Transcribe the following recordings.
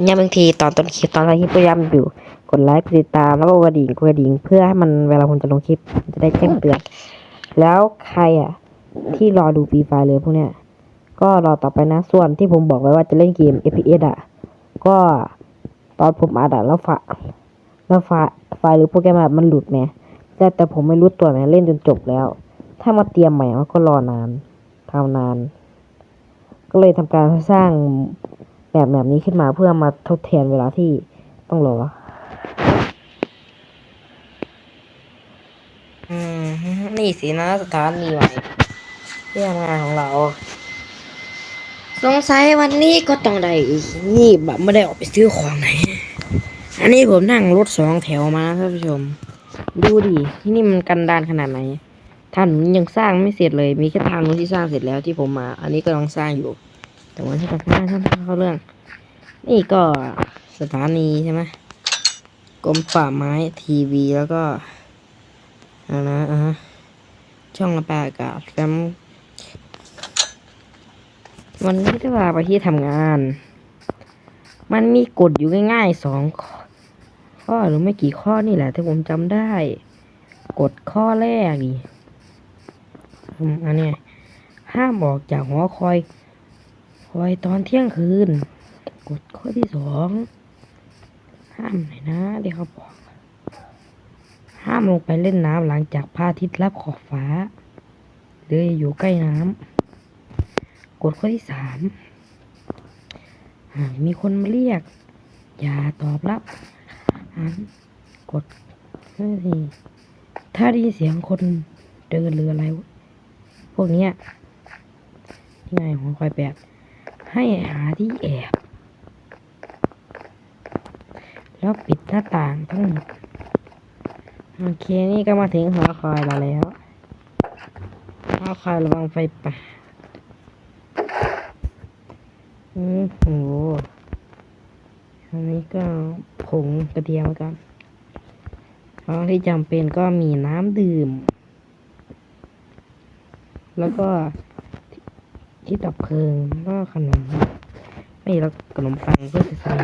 เนี่ยบางทีตอนต้นคลิปตอนท้ายคลิปพยายามอยู่ กดไลค์กดติดตามแล้วก็กระดิ่งกระดิ่งเพื่อให้มันเวลาผมจะลงคลิปจะได้แจ้งเตือน แล้วใครอะ ที่รอดูฟรีไฟเลยพวกเนี้ยก็รอต่อไปนะส่วนที่ผมบอกไว้ว่าจะเล่นเกม FPS อะ ก็ตอนผมอัดอะแล้วฝาแล้วไฟล์ไฟหรือโปรแกรมมันหลุดไงแต่แต่ผมไม่รู้ตัวไงเล่นจนจบแล้ว ถ้ามาเตรียมใหม่มันก็รอนานทำนาน ก็เลยทำการสร้าง แบบแบบนี้ขึ้นมาเพื่อมาทดแทนเวลาที่ต้องรออืมนี่สินะสถานีใหม่ที่ทำงานของเรา สงสัยวันนี้ก็ต้องได้นี่แบบไม่ได้ออกไปซื้อของไหน อันนี้ผมนั่งรถสองแถวมาท่านผู้ชม ดูดิที่นี่มันกันดานขนาดไหนถนนยังสร้างไม่เสร็จเลย มีแค่ทางนู้นที่สร้างเสร็จแล้วที่ผมมา อันนี้ก็กำลังสร้างอยู่ แต่ว่าที่ทำงานท่านเข้าเรื่อง นี่ก็สถานีใช่ไหมกรมป่าไม้ทีวีแล้วก็อะนะอะฮะช่องระบายอากาศแฟมวันนี้ได้เวลาไปที่ทำงาน มันมีกฎอยู่ง่ายๆสองข้อหรือไม่กี่ข้อนี่แหละที่ผมจำได้ กฎข้อแรกนี่อันนี้ห้ามออกจากหอคอย คอยตอนเที่ยงคืนกฎข้อที่สอง ห้ามหน่อยนะเดี๋ยวเขาบอก ห้ามลงไปเล่นน้ำหลังจากพระอาทิตย์รับขอบฟ้าหรืออยู่ใกล้น้ำกฎข้อที่สามหากมีคนมาเรียก อย่าตอบรับหันกดข้อที่ถ้าได้ยินเสียงคนเดินหรืออะไร พวกนี้ยง่ายของคอยแปด ให้หาที่แอบ แล้วปิดหน้าต่างทั้งหมด โอเค นี่ก็มาถึงหอคอยเราแล้วหอคอยระวังไฟป่าอืมโหอันนี้ก็ผงกระเทียมกันของที่จำเป็นก็มีน้ำดื่ม แล้วก็ ที่ดับเพลิงก็ขนม ไม่แล้วขนมปังเพื่อจะใส่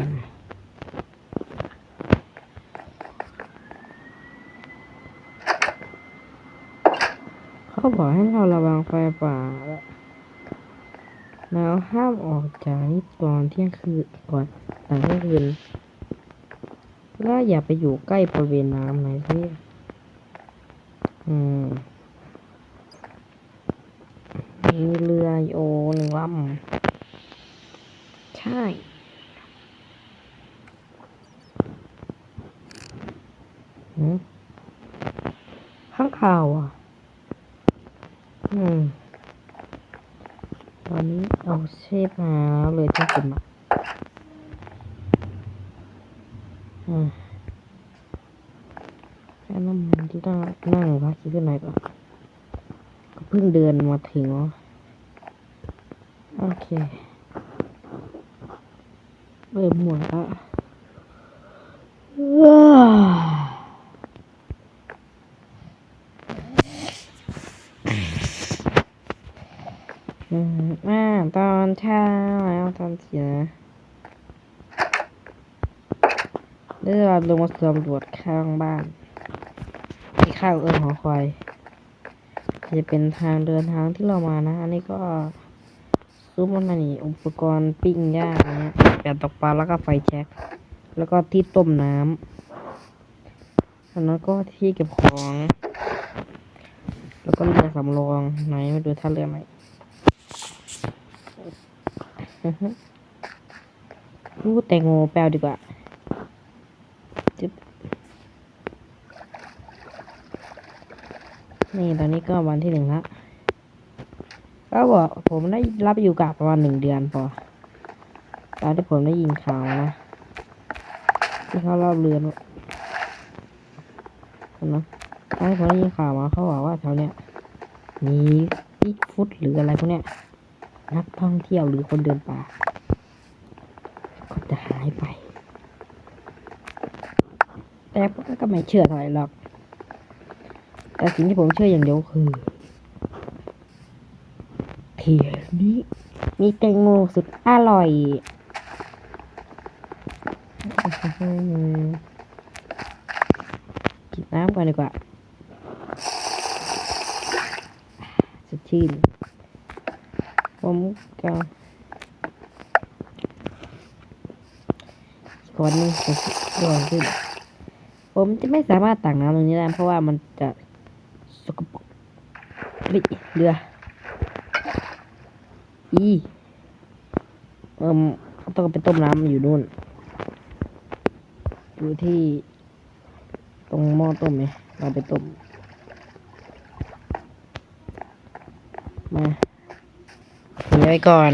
เขาบอกให้เราระวังไฟป่าแล้วแล้วห้ามออกจากนี่ตอนเที่ยงคืนก่อนหลังเที่ยงคืนแล้วอย่าไปอยู่ใกล้บริเวณน้ำไหนที่อืม มีเรือโอหนึ่งลำ ใช่หืมข้างข่าวอะ อืม ตอนนี้เอาเชฟมาเลยต้องกินมาอืมแค่น้ำมันที่ต้องนั่งพักคิดขึ้นไหนก่อนก็เพิ่งเดินมาถึงเนาะ โอเคเริ่มหมดละว้าอืมอ่าตอนเช้าแล้วตอนเสียเลือดลงมาสำรวจข้างบ้านที่ข้างเอิญหอคอยจะเป็นทางเดินทางที่เรามานะ อันนี้ก็ ซุ้มมันนี่อุปกรณ์ปิ้งย่างเนี้ยแบบตกปลาแล้วก็ไฟแช็กแล้วก็ที่ต้มน้ำอันนั้นก็ที่เก็บของ แล้วก็เรือสำรองไหนมาดูท่าเรือไหมรู้แตงโมแปลดีกว่าจึ๊บนี่ตอนนี้ก็วันที่หนึ่งละ ก็บอกผมได้รับอยู่กับประมาณหนึ่งเดือนพอตอนที่ผมได้ยินข่าวนะที่เขาเล่าเรือนนะตอนที่ผมได้ยินข่าวมาเขาบอกว่าแถวเนี้ยมีบิ๊กฟุตหรืออะไรพวกเนี้ยนักท่องเที่ยวหรือคนเดินป่า ก็จะหายไป แต่ผมก็ไม่เชื่อเท่าไหร่หรอก แต่สิ่งที่ผมเชื่ออย่างเดียวคือ นี้มีแตงโมสุดอร่อยกินน้ำก่อนดีกว่าสดชื่นผมก็คนนึงจะร้อนขึ้น ผมจะไม่สามารถตักน้ำตรงนี้ได้เพราะว่ามันจะสกปรกเฮ้ ทีเอิ่มต้องไปต้มน้ำอยู่นู่น อยู่ที่ตรงหม้อต้มไหมเราไปต้ม มาหนีไว้ก่อน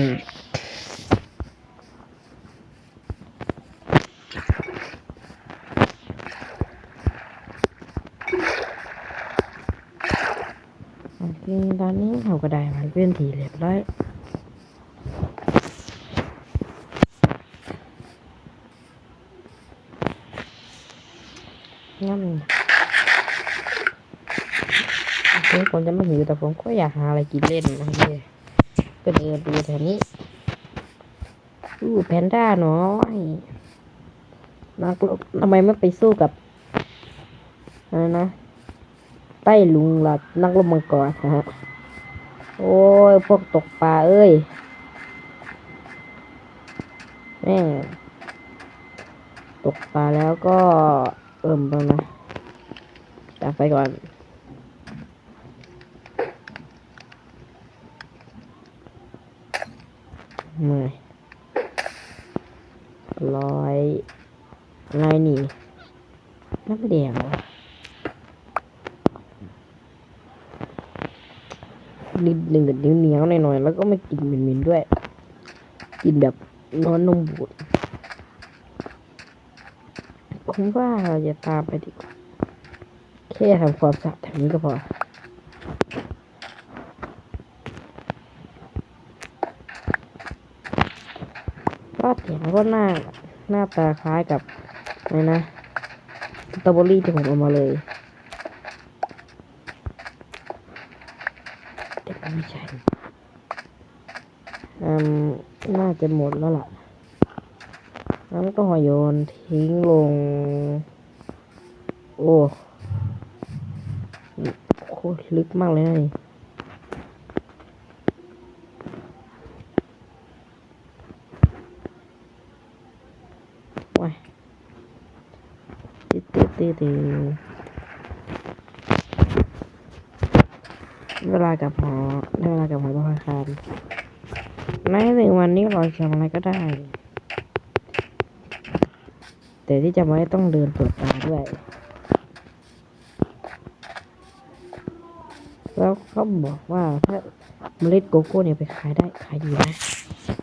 โอเคตอนนี้เราก็ได้มันเป็นทีเรียบร้อยงั้นโอเคผม จะไม่หิวแต่ผมก็อยากหาอะไรกินเล่นนะพี่ก็เดินดูแถวนี้อู้แพนด้าน้อยนักรบทำไมไม่ไปสู้กับอะไรนะใต้ลุงหลัดนักลบมังกรนะฮะโอ้ยพวกตกปลาเอ้ยแม่งตกปลาแล้วก็เอิ่มไปนะจับไปก่อน มื่อยร้อยไงนี่น้ำแดงวนิดหนึ่งกับเหนียวหน่อยๆ แล้วก็ไม่กินเหม็นๆด้วย กินแบบนอนนมบูดผมว่าเราจะตามไปดีกว่า แค่ทำความสะอาดแถวนี้ก็พอ ก็เถียงก็หน้าหน้าตาคล้ายกับอะไรนะสตรอเบอรี่ที่ผมเอามาเลยแต่ไม่ใช่อืมน่าจะหมดแล้วล่ะงั้นก็โยนทิ้งลง โอ้โคตรลึกมากเลยนะนี่ว้าย ตึ๊ดตึ๊ดตึ๊ดตึ๊ดเวลากับหอเวลากับหอประภาคารในหนึ่งวันนี้เราทำอะไรก็ได้ แต่ที่จะไม่ต้องเดินตรวจตาด้วย แล้วเขาบอกว่าถ้าเมล็ดโกโก้เนี่ยไปขายได้ขายดีนะ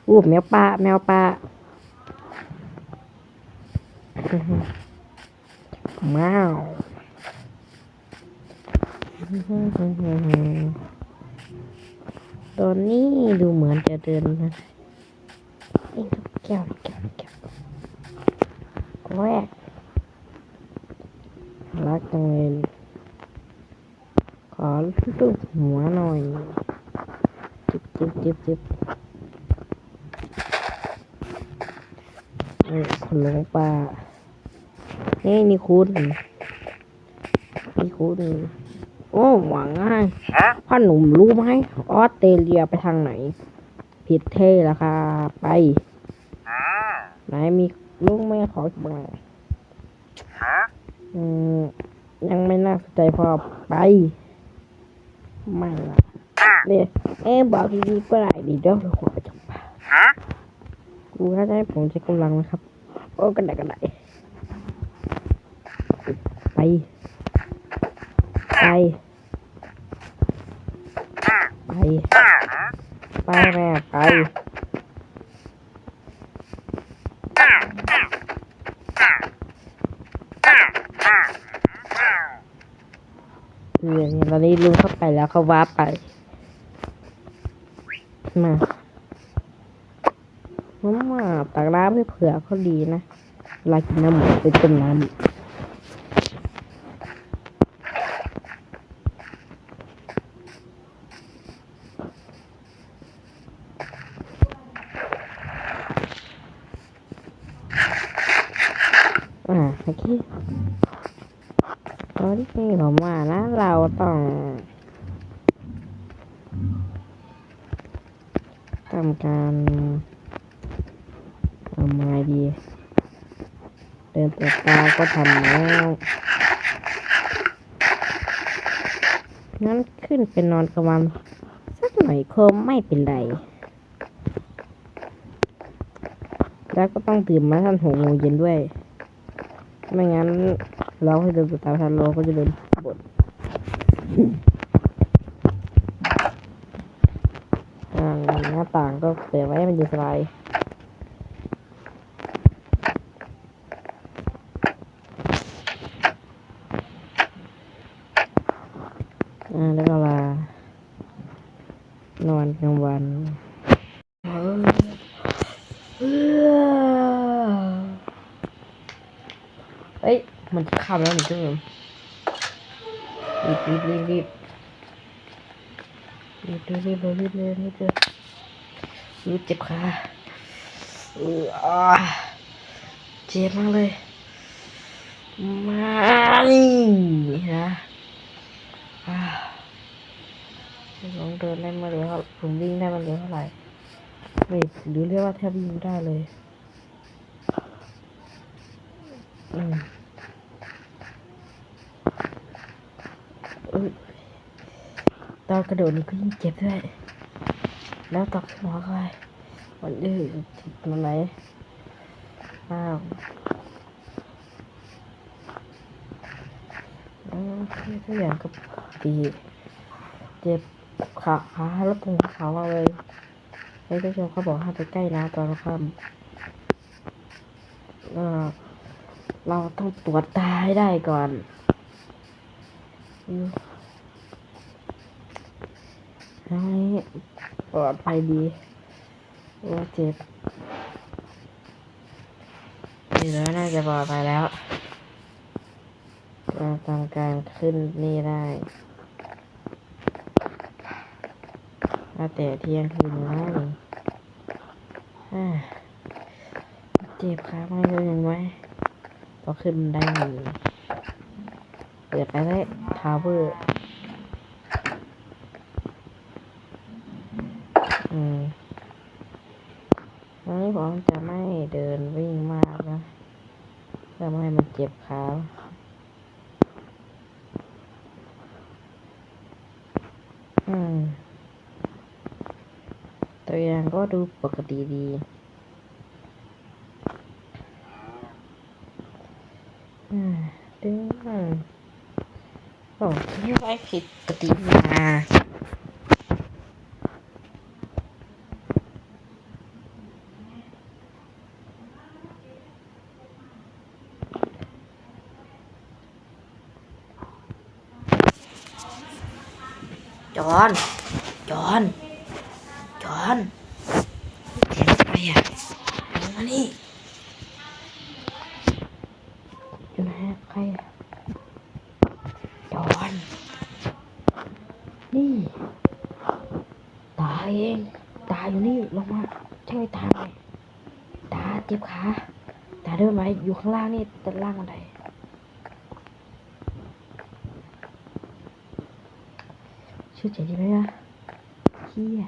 อู้แมวป่าแมวป่า ม้าวตอนนี้ดูเหมือนจะเดินนะเอ้ยแก้วแก้วแก้วแรกรักจังเลยขอลูกหัวหน่อย จิบจิบจิบจิบเอ้ยคนหลงป่า เฮ้ยนี่คุณนี่คุณโอ้หวังง่ายพ่อหนุ่มรู้ไหมออสเตรเลียไปทางไหน ผิดเท่ละค่ะไปไหนมีลูกแม่ขอบ้างอืมยังไม่น่าสนใจพอไป ไม่ละเนี่ยเอ๊ะบอกดีๆก็ได้ดีเดี๋ยวเราขอจับปากูถ้าได้ผมใช้กำลังนะครับ โอ้กันได้กันได้ ไปไป ไป ไปแม่ไปเออเนี่ยตอนนี้ลุงเข้าไปแล้วเขาว้าไป มามามาตักน้ำให้เผื่อเขาดีนะเวลากินน้ำหมูไปต้มน้ำ อ่าโอเคตอนนี้ผมว่านะ เราต้อง ทำการทำไงดี เดินตัวตาก็ทำแล้วงั้นขึ้นเป็นอนกลางวันสักหน่อยคงไม่เป็นไร แล้วก็ต้องตื่นมาทันหกโมงเย็นด้วย ไม่งั้นเราให้เดินตัวตามทันเราก็จะโดนบทอ่าหน้าต่างก็ เปิดไว้ให้มันเย็นสบายอ่าแล้วก็ลานอนกลางวันเฮ้ย มันจะขับแล้วนี่ทุกคนรีบรีบรีบรีบรีบรีบรีบรีบรีบรีบรีบรีบ เจ็บขาเอออ่าเจ็บมากเลยมานี่นะอ่าผมเดินได้มาเร็วเท่าผมวิ่งได้มาเร็วเท่าไหร่ไม่หรือเรียกว่าแทบวิ่งไม่ได้เลยอืมเอ้ยตอนกระโดดนี่ก็ยิ่งเจ็บด้วย แล้วตอกหัวเข้าไปมันเออมันไหนอ้าวโอเคทุกอย่างก็ปกติเจ็บขาขาแล้วตรงขาเราเลยไอ้ผู้ชมเขาบอกห้ามไปใกล้นะตอนค่ำเออเราต้องตรวจตาให้ได้ก่อนอืมอันนี้ ปลอดภัยดีโอ้เจ็บนี่แล้วน่าจะปลอดภัยแล้วเราทำการขึ้นนี่ได้มาแต่เที่ยงคืนแล้วนี่อ่เจ็บขาไม่รู้ยังไหมพอขึ้นได้หนึ่งเปิดไปได้ทาวเวอร์ อืมวันนี้ผมจะไม่เดินวิ่งมากนะเพื่อไม่ให้มันเจ็บขาอืม ตัวอย่างก็ดูปกติดีอืมดึงโอ้ไม่ไว้ผิดปกติมา จอนจอนจอนเสียงใครอะมานี่อยู่ไหนใครอะจอนนี่ ตาเอง ตาอยู่นี่ลงมาช่วยตาหน่อยตาเจ็บขา ตาเดินมาอยู่ข้างล่างนี่ด้านล่างบันได ชื่อเจ๋งดีไหมนะเฮีย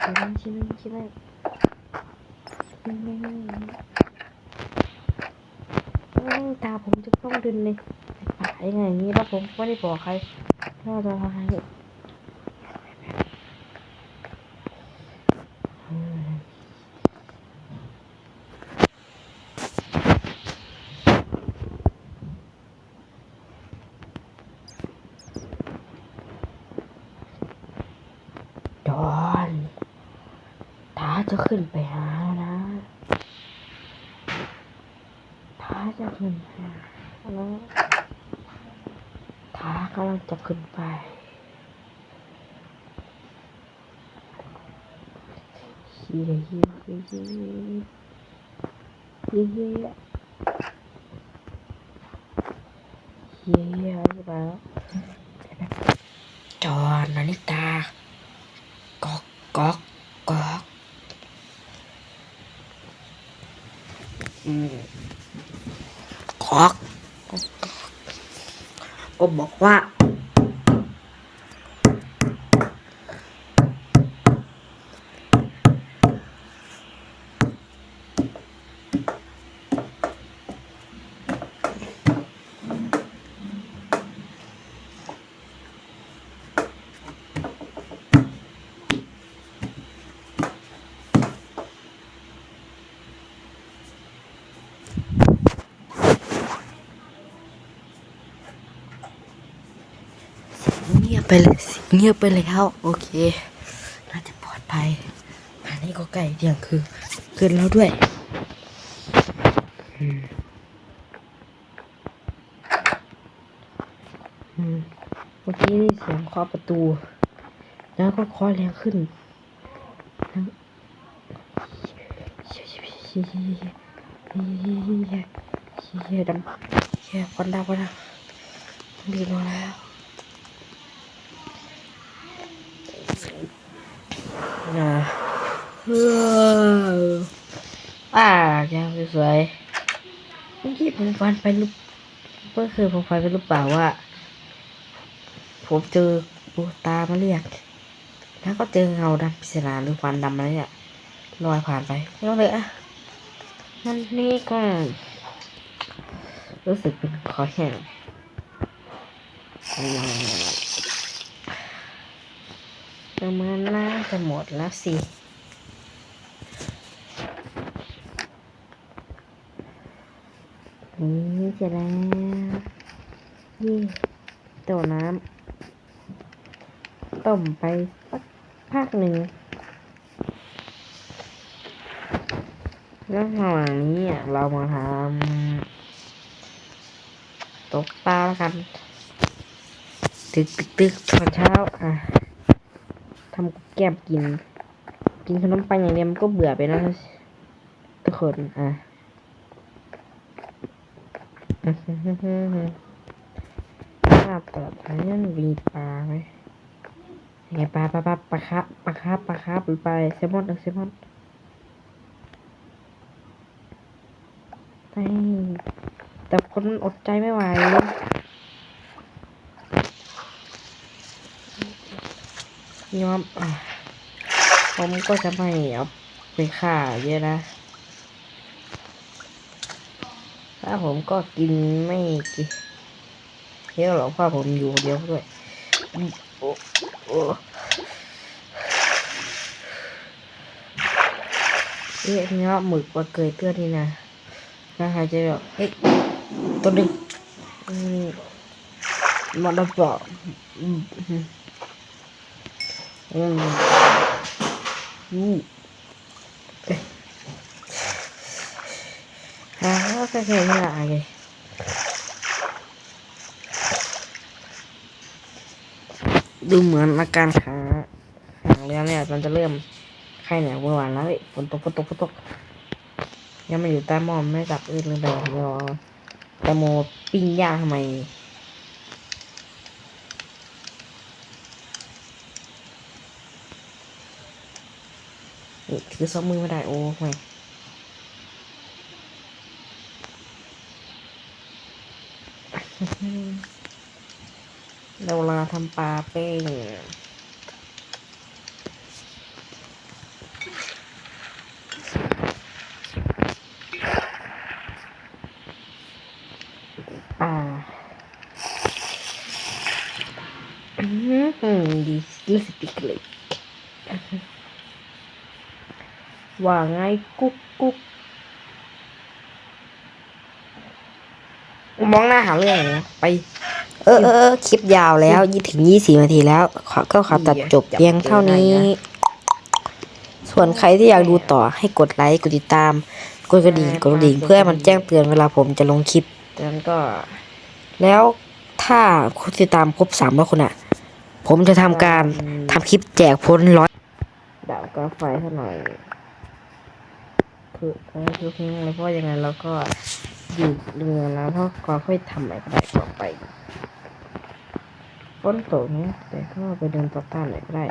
ใช่ไหมใช่ไหมใช่ไหมไม่ไม่ไม่ไม่ตาผมจะต้องดึนในป่ายังไงอย่างนี้แล้วผมไม่ได้บอกใครว่าจะทำอะไรอืมจอนตาจะขึ้น ไปหาแล้วนะท้าจะขึ้นไปแล้วตากำลังจะขึ้นไป เฮียเฮียเฮียเฮียเฮียเฮียเฮียเฮียเฮียมาแล้วจอนนานิตา ก๊อกก๊อกก๊อกอืม คอก ก็บ ไปเลยเงียบไปแล้ว โอเค น่าจะปลอดภัยอันนี้ก็ใกล้เที่ยงคือคืนแล้วด้วยเมื่อกี้ได้เสียงเคาะประตู แล้วก็เคาะแรงขึ้นแล้วเชี่ยเชี่ยเชี่ยเชี่ยเชี่ยเชี่ยเชี่ยดำเชี่ยควันดำควันดำดีมาแล้ว อ่าเฮ้ออ่าแก้วสวยเมื่อกี้ผมฟันไปรูปเมื่อคืนผมฟันไปรูปเปล่าว่า ผมเจอปูตามาเรียก แล้วก็เจอเงาดำปริศนาหรือฟันดำอะไรเนี่ยลอยผ่านไปแล้วเลยอะมันนี่ก็รู้สึกเป็นคอแห้งอ ประมาณน่าจะหมดแล้วสิ นี่เสร็จแล้วนี่ตัวน้ำต้มไปสักพักหนึ่งแล้วระหว่างนี้เรามาทำตกปลาแล้วกัน ตึกตึกตึกตอนเช้าอะ แก้มกิน กินขนมปังอย่างเดียวมันก็เบื่อไปแล้วทุกคนอะถ้าเปิดอันนี้มีปลาไหมไงปลาปลาปลาปลาคาบปลาคาบปลาคาบหรือปลาแซลมอนเออแซลมอนไม่แต่คนอดใจไม่ไหว ยอมอะผมก็จะไม่เอาไปฆ่าเยอะนะถ้าผมก็กินไม่กินเยอะหรอกเพราะผมอยู่เดียวด้วยโอ้โอ้เอ๊ะเนื้อหมึกว่าเกยเตื้อนนี่นะถ้าใจะแบบเอ๊ะตัวหนึ่งมมันระเบิด อืมอืมอืมอืมเอ๊ะอ่าก็แค่นี้ละไงดูเหมือนอาการขาหางเรือเนี่ยมันจะเริ่มไข้เหนียวเมื่อวานแล้วฝนตกฝนตกฝนตก ยังไม่อยู่ใต้หม้อไม่กลับอื่นเลยไปรอแตงโมปิ้งย่างทำไม นี่ ถือซ้อมมือไม่ได้โอ้ไม่เราลาทำปลาเป้งอืมดีรู้สึกติดเลย ว่าไงกุ๊กกุ๊กมองหน้าหาเรื่องนะไปเออเออเออคลิปยาวแล้วยี่ถึงยี่สิบนาทีแล้ว ขอก็ขอตัดจบเพียงเท่านี้ ส่วนใครที่อยากดูต่อให้กดไลค์กดติดตาม กดกระดิ่งกดกระดิ่งเพื่อให้มันแจ้งเตือนเวลาผมจะลงคลิปดังนั้นก็ แล้วถ้าคุณติดตามครบสามร้อยคนอะ ผมจะทำการทำคลิปแจกพ้นร้อยดับกาไฟให้หน่อย คือเออคือเพียงเลยเพราะยังไงเราก็อยู่เรือแล้วเพราะก็ค่อยทำอะไรก็ได้ต่อไปฝนตกเนี่ยแต่ก็ไปเดินต่อต้านหน่อยก็ได้